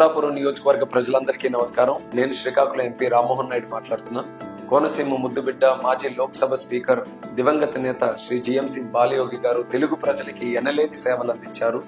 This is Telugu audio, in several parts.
అమలాపురం నియోజకవర్గ ప్రజలందరికీ నమస్కారం. నేను శ్రీకాకుళం ఎంపీ రామ్మోహన్ నాయుడు మాట్లాడుతున్నా. కోనసీమ ముద్దుబిడ్డ మాజీ లోక్సభ స్పీకర్ దివంగత నేత శ్రీ జిఎంసి బాలయోగి గారు తెలుగు ప్రజలకి ఎనలేని సేవలు అందించారు.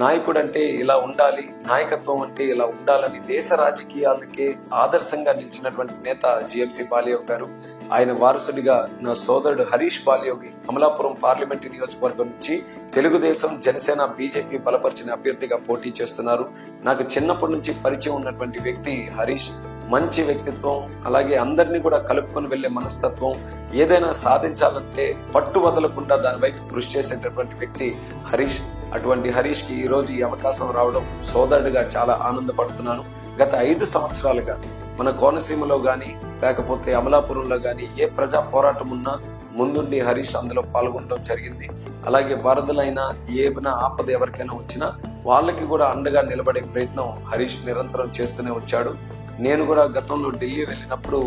నాయకుడు అంటే ఇలా ఉండాలి నాయకత్వం అంటే ఇలా ఉండాలని దేశ రాజకీయాలకే ఆదర్శంగా నిలిచినటువంటి నేత జిఎంసి బాలయోగ్ గారు ఆయన వారసుడిగా నా సోదరుడు హరీష్ బాలయోగి కమలాపురం పార్లమెంటు నియోజకవర్గం నుంచి తెలుగుదేశం జనసేన బీజేపీ బలపరిచిన అభ్యర్థిగా పోటీ చేస్తున్నారు. నాకు చిన్నప్పటి నుంచి పరిచయం ఉన్నటువంటి వ్యక్తి హరీష్. మంచి వ్యక్తిత్వం అలాగే అందరినీ కూడా కలుపుకొని వెళ్ళే మనస్తత్వం ఏదైనా సాధించాలంటే పట్టు వదలకుండా దాని వైపు కృషి చేసేటటువంటి వ్యక్తి హరీష్. అటువంటి హరీష్కి ఈ ఈ అవకాశం రావడం సోదరుడిగా చాలా ఆనందపడుతున్నాను. గత ఐదు సంవత్సరాలుగా మన కోనసీమలో కానీ లేకపోతే అమలాపురంలో కానీ ఏ ప్రజా పోరాటం ఉన్నా ముందుండి హరీష్ అందులో పాల్గొనడం జరిగింది. అలాగే వరదలైనా ఏమైనా ఆపద ఎవరికైనా వచ్చినా వాళ్ళకి కూడా అండగా నిలబడే ప్రయత్నం హరీష్ నిరంతరం చేస్తూనే వచ్చాడు. నేను కూడా గతంలో ఢిల్లీ వెళ్ళినప్పుడు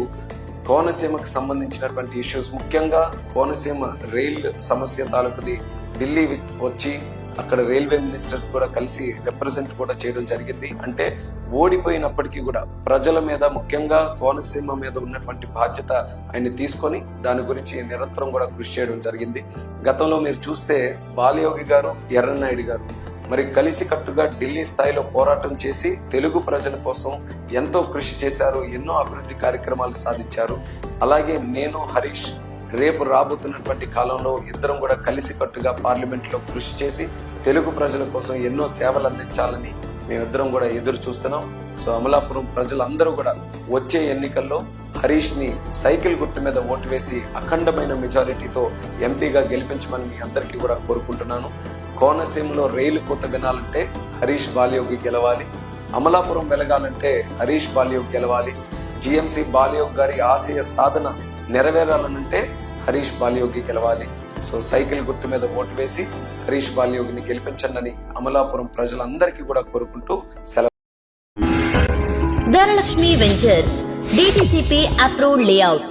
కోనసీమకు సంబంధించినటువంటి ఇష్యూస్ ముఖ్యంగా కోనసీమ రైల్ సమస్య తాలూకుది ఢిల్లీ వచ్చి అక్కడ రైల్వే మినిస్టర్స్ కూడా కలిసి రిప్రజెంట్ కూడా చేయడం జరిగింది. అంటే ఓడిపోయినప్పటికీ కూడా ప్రజల మీద ముఖ్యంగా కోనసీమ మీద ఉన్నటువంటి బాధ్యత ఆయన తీసుకొని దాని గురించి నిరంతరం కూడా కృషి చేయడం జరిగింది. గతంలో మీరు చూస్తే బాలయోగి గారు ఎర్రనాయుడు గారు మరి కలిసికట్టుగా ఢిల్లీ స్థాయిలో పోరాటం చేసి తెలుగు ప్రజల కోసం ఎంతో కృషి చేశారు ఎన్నో అభివృద్ధి కార్యక్రమాలు సాధించారు. అలాగే నేను హరీష్ రేపు రాబోతున్నటువంటి కాలంలో ఇద్దరం కూడా కలిసికట్టుగా పార్లమెంట్లో కృషి చేసి తెలుగు ప్రజల కోసం ఎన్నో సేవలు అందించాలని మేమిద్దరం కూడా ఎదురు చూస్తున్నాం. సో అమలాపురం ప్రజలందరూ కూడా వచ్చే ఎన్నికల్లో హరీష్ని సైకిల్ గుర్తు మీద ఓటు వేసి అఖండమైన మెజారిటీతో ఎంపీగా గెలిపించమని మీ అందరికీ కూడా కోరుకుంటున్నాను. కోనసీమలో రైలు కూత వినాలంటే హరీష్ బాలయోగి గెలవాలి. అమలాపురం వెలగాలంటే హరీష్ బాలయోగి గెలవాలి. జిఎంసి బాలయోగి గారి ఆశయ సాధన నెరవేరాలనంటే హరీష్ బాలయోగి గెలవాలి. సో సైకిల్ గుర్తు మీద ఓటు వేసి హరీష్ బాలయోగిని గెలిపించండి అమలాపురం ప్రజలందరికీ కూడా కోరుకుంటూ సెలవు. Dhanalakshmi ventures DTCP approved layout